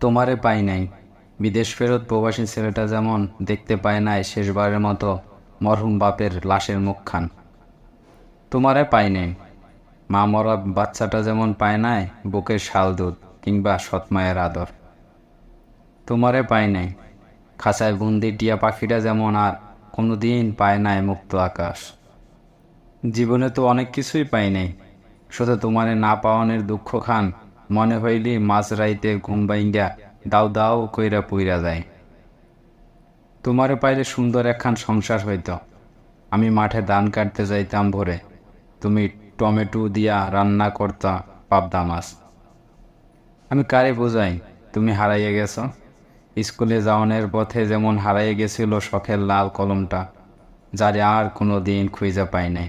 তোমারে পাই নাই। বিদেশ ফেরত প্রবাসী ছেলেটা যেমন দেখতে পায় নাই শেষবারের মতো, মরহুম বাপের লাশের মুখখান। তোমারে পাই নাই। মা মরা বাচ্চাটা যেমন পায় নাই, বুকের শাল দুধ কিংবা সৎমায়ের আদর। তোমারে পাই নাই। খাঁচায় বন্দি টিয়া পাখিটা যেমন আর কোনোদিন পায় নাই মুক্ত আকাশ। জীবনে তো অনেক কিছুই পাই নাই। শুধু তোমারে না পাওয়ানের দুঃখ খান মনে হইলি মাঝরাইতে ঘুম বাইঙ্গা দাও দাও কইরা পুইরা যায়। তোমারে পাইলে সুন্দর একখান সংসার হইত। আমি মাঠে ধান কাটতে যাইতাম ভোরে। তুমি টমেটো দিয়া রান্না করতা পাবদা মাছ। আমি কারে বোঝাই, তুমি হারাইয়ে গেছো? স্কুলে যাওয়ানের পথে যেমন হারাইয়ে গেছিল শখের লাল কলমটা, যারে আর কোনো দিন খুঁজে পাই নাই।